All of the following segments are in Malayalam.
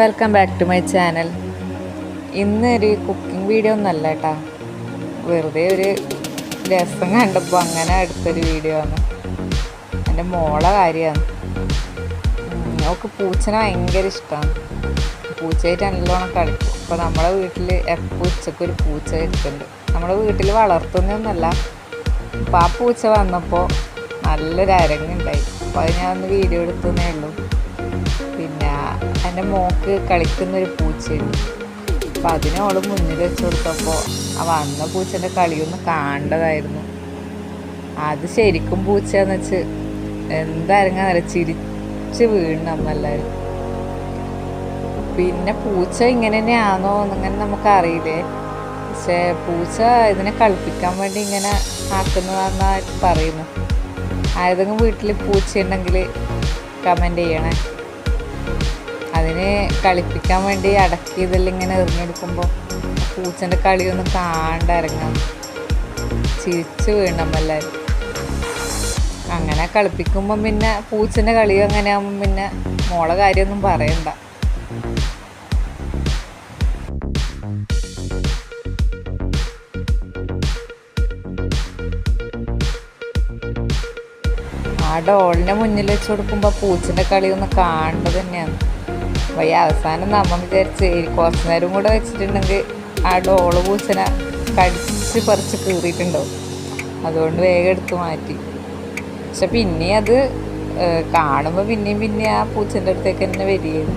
Welcome back to my channel ഇന്ന് ഒരു കുക്കിംഗ് വീഡിയോ ഒന്നല്ല കേട്ടാ വെറുതെ ഒരു രസം കണ്ടപ്പോൾ അങ്ങനെ എടുത്തൊരു വീഡിയോ ആണ് എന്റെ മോളെ കാര്യമാണ്. നമുക്ക് പൂച്ചനെ ഭയങ്കര ഇഷ്ടമാണ് പൂച്ചയായിട്ട് നല്ലോണം കളിക്കും. അപ്പോൾ നമ്മുടെ വീട്ടിൽ എപ്പോൾ ഉച്ചയ്ക്ക് ഒരു പൂച്ച ഇരിക്കുന്നുണ്ട് നമ്മുടെ വീട്ടിൽ വളർത്തുന്നൊന്നുമല്ല അപ്പോൾ ആ പൂച്ച വന്നപ്പോൾ നല്ലൊരു അരങ്ങുണ്ടായി അപ്പോൾ അത് ഞാൻ ഒന്ന് വീഡിയോ എടുത്തുന്നേ ഉള്ളൂ. എന്റെ മോക്ക് കളിക്കുന്നൊരു പൂച്ചയുണ്ട്. അപ്പോൾ അതിനെ അവൾ മുന്നിൽ വെച്ച് കൊടുത്തപ്പോൾ ആ വന്ന പൂച്ചന്റെ കളിയൊന്ന് കാണേണ്ടതായിരുന്നു. അത് ശരിക്കും പൂച്ചയെന്ന് വെച്ച് എന്തായിരുന്നു എന്തായിരുന്ന ചിരിച്ച് വീണ് നമ്മളെല്ലാവരും പിന്നെ പൂച്ച ഇങ്ങനെ തന്നെയാണോ എന്നിങ്ങനെ നമുക്കറിയില്ലേ. പക്ഷേ പൂച്ച ഇതിനെ കളിപ്പിക്കാൻ വേണ്ടി ഇങ്ങനെ ആക്കുന്നതാണെന്നാണ് പറയുന്നു. ആയതെങ്കിലും വീട്ടിൽ പൂച്ചയുണ്ടെങ്കിൽ കമന്റ് ചെയ്യണേ. അതിനെ കളിപ്പിക്കാൻ വേണ്ടി അടക്കി ഇതെല്ലാം ഇങ്ങനെ എറിഞ്ഞെടുക്കുമ്പോൾ പൂച്ചന്റെ കളിയൊന്ന് കാണണ്ട ഇറങ്ങാം ചിരിച്ചു വീണമ്മല്ലാരും അങ്ങനെ കളിപ്പിക്കുമ്പം പിന്നെ പൂച്ചന്റെ കളിയും അങ്ങനെ പിന്നെ മോളെ കാര്യമൊന്നും പറയണ്ട. ആ ഡോളിനെ മുന്നിൽ വെച്ച് കൊടുക്കുമ്പോൾ പൂച്ചന്റെ കളിയൊന്ന് കാണേണ്ടത് തന്നെയാണ്. ഈ അവസാനം നമ്മൾ വിചാരിച്ച് കുറച്ച് നേരം കൂടെ വെച്ചിട്ടുണ്ടെങ്കിൽ ആ ഡോൾ പൂച്ചനെ കടിച്ച് പറിച്ച് കീറിയിട്ടുണ്ടാവും അതുകൊണ്ട് വേഗം എടുത്തു മാറ്റി. പക്ഷെ പിന്നെ അത് കാണുമ്പോൾ പിന്നെയും പിന്നെ ആ പൂച്ചന്റെ അടുത്തേക്ക് തന്നെ വരികയാണ്.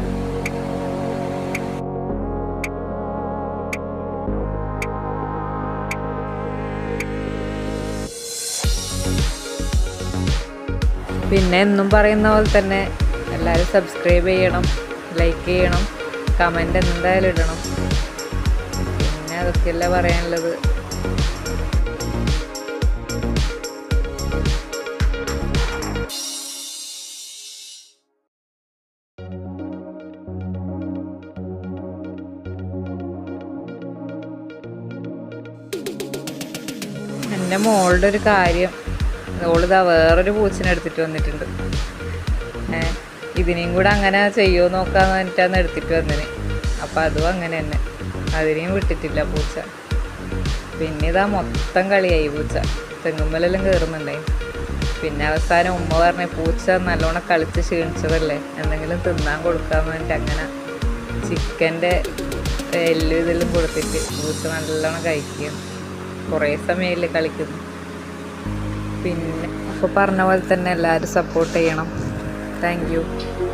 പിന്നെ എന്നും പറയുന്ന പോലെ തന്നെ എല്ലാവരും സബ്സ്ക്രൈബ് ചെയ്യണം. ലൈക്ക് ചെയ്യണം. കമന്റ് എന്തായാലും ഇടണം. പിന്നെ അതൊക്കെയല്ല പറയാനുള്ളത്. എന്റെ മോളുടെ ഒരു കാര്യം. ഓളിതാ വേറൊരു പൂച്ചനെ എടുത്തിട്ട് വന്നിട്ടുണ്ട്. ഏ ഇതിനെയും കൂടെ അങ്ങനെ ചെയ്യുമോ നോക്കാന്ന് പറഞ്ഞിട്ടാണ് എടുത്തിട്ട് വന്നിന്. അപ്പം അതും അങ്ങനെ തന്നെ. അതിനെയും വിട്ടിട്ടില്ല പൂച്ച. പിന്നെ ഇതാ മൊത്തം കളിയായി പൂച്ച. തെങ്ങുമ്പലെല്ലാം കയറുന്നുണ്ടായി പിന്നെ അവസാനം ഉമ്മ പറഞ്ഞ പൂച്ച നല്ലോണം കളിച്ച് ക്ഷീണിച്ചതല്ലേ? എന്തെങ്കിലും തിന്നാൻ കൊടുക്കാന്ന് പറഞ്ഞിട്ട് അങ്ങനെ ചിക്കന്റെ എല്ലും ഇതെല്ലാം കൊടുത്തിട്ട് പൂച്ച നല്ലോണം കഴിക്കും കുറേ സമയമില്ലേ കളിക്കുന്നു. പിന്നെ അപ്പോൾ പറഞ്ഞ പോലെ തന്നെ എല്ലാവരും സപ്പോർട്ട് ചെയ്യണം. Thank you.